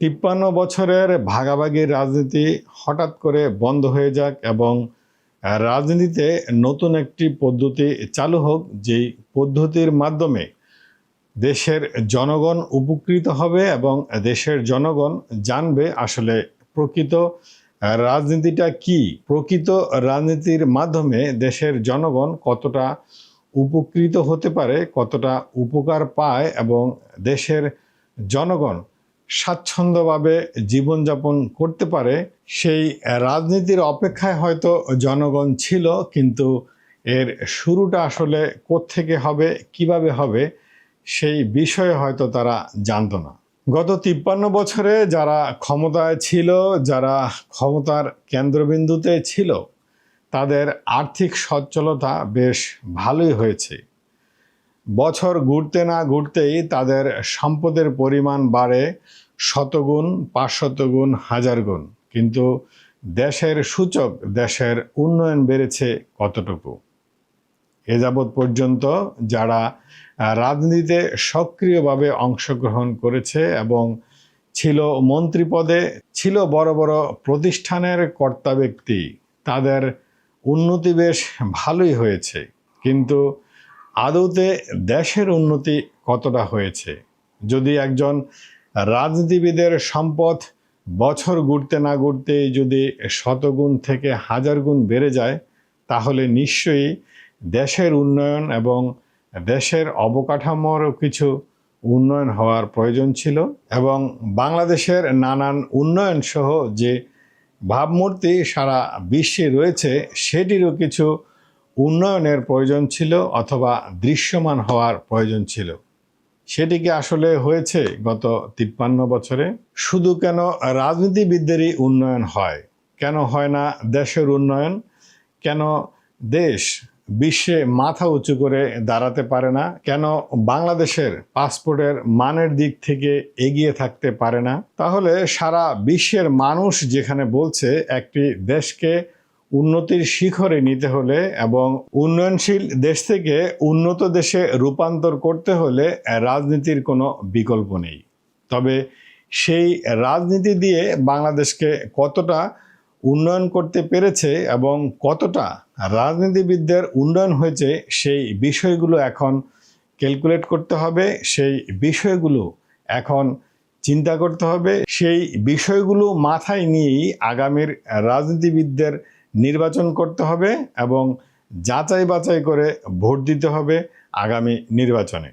তিপ্পান্ন বছরের ভাগাভাগির রাজনীতি হঠাৎ করে বন্ধ হয়ে যাক এবং রাজনীতিতে নতুন একটি পদ্ধতি চালু হোক, যেই পদ্ধতির মাধ্যমে দেশের জনগণ উপকৃত হবে এবং দেশের জনগণ জানবে আসলে প্রকৃত রাজনীতিটা কি। প্রকৃত রাজনীতির মাধ্যমে দেশের জনগণ কতটা উপকৃত হতে পারে, কতটা উপকার পায় এবং দেশের জনগণ স্বাচ্ছন্দ্যভাবে জীবনযাপন করতে পারে, সেই রাজনীতির অপেক্ষায় হয়তো জনগণ ছিল, কিন্তু এর শুরুটা আসলে কোত্থেকে হবে, কীভাবে হবে, সেই বিষয়ে হয়তো তারা জানতো না। গত তিপ্পান্ন বছরে যারা ক্ষমতায় ছিল, যারা ক্ষমতার কেন্দ্রবিন্দুতে ছিল, তাদের আর্থিক সচ্ছলতা বেশ ভালোই হয়েছে। বছর ঘুরতে না ঘুরতেই তাদের সম্পদের পরিমাণ বাড়ে শতগুণ, পাঁচশতগুণ হাজার গুণ কিন্তু দেশের সূচক, দেশের উন্নয়ন বেড়েছে কতটুকু? এ যাবৎ পর্যন্ত যারা রাজনীতিতে সক্রিয়ভাবে অংশগ্রহণ করেছে এবং ছিল মন্ত্রী পদে, ছিল বড় বড় প্রতিষ্ঠানের কর্তা ব্যক্তি, তাদের উন্নতি বেশ ভালোই হয়েছে। কিন্তু আদৌতে দেশের উন্নতি কতটা হয়েছে? যদি একজন রাজনীতিবিদের সম্পদ বছর ঘুরতে না ঘুরতেই যদি শতগুণ থেকে হাজার গুণ বেড়ে যায়, তাহলে নিশ্চয়ই দেশের উন্নয়ন এবং দেশের অবকাঠামোরও কিছু উন্নয়ন হওয়ার প্রয়োজন ছিল এবং বাংলাদেশের নানান উন্নয়ন সহ যে ভাবমূর্তি সারা বিশ্বে রয়েছে, সেটিরও কিছু উন্নয়নের প্রয়োজন ছিল অথবা দৃশ্যমান হওয়ার প্রয়োজন ছিল। সেটি কি আসলে হয়েছে গত তিপ্পান্ন বছরে? শুধু কেন রাজনীতিবিদদেরই উন্নয়ন হয়? কেন হয় না দেশের উন্নয়ন? কেন দেশ বিশ্বে মাথা উঁচু করে দাঁড়াতে পারে না? কেন বাংলাদেশের পাসপোর্টের মানের দিক থেকে এগিয়ে থাকতে পারে না? তাহলে সারা বিশ্বের মানুষ যেখানে বলছে একটি দেশকে উন্নতির শিখরে নিতে হলে এবং উন্নয়নশীল দেশ থেকে উন্নত দেশে রূপান্তর করতে হলে রাজনীতির কোনো বিকল্প নেই। তবে সেই রাজনীতি দিয়ে বাংলাদেশকে কতটা উন্নয়ন করতে পেরেছে এবং কতটা রাজনীতিবিদদের উন্নয়ন হয়েছে সেই বিষয়গুলো এখন ক্যালকুলেট করতে হবে, সেই বিষয়গুলো এখন চিন্তা করতে হবে, সেই বিষয়গুলো মাথায় নিয়েই আগামীর রাজনীতিবিদদের নির্বাচন করতে হবে এবং যাচাই বাছাই করে ভোট দিতে হবে আগামী নির্বাচনে।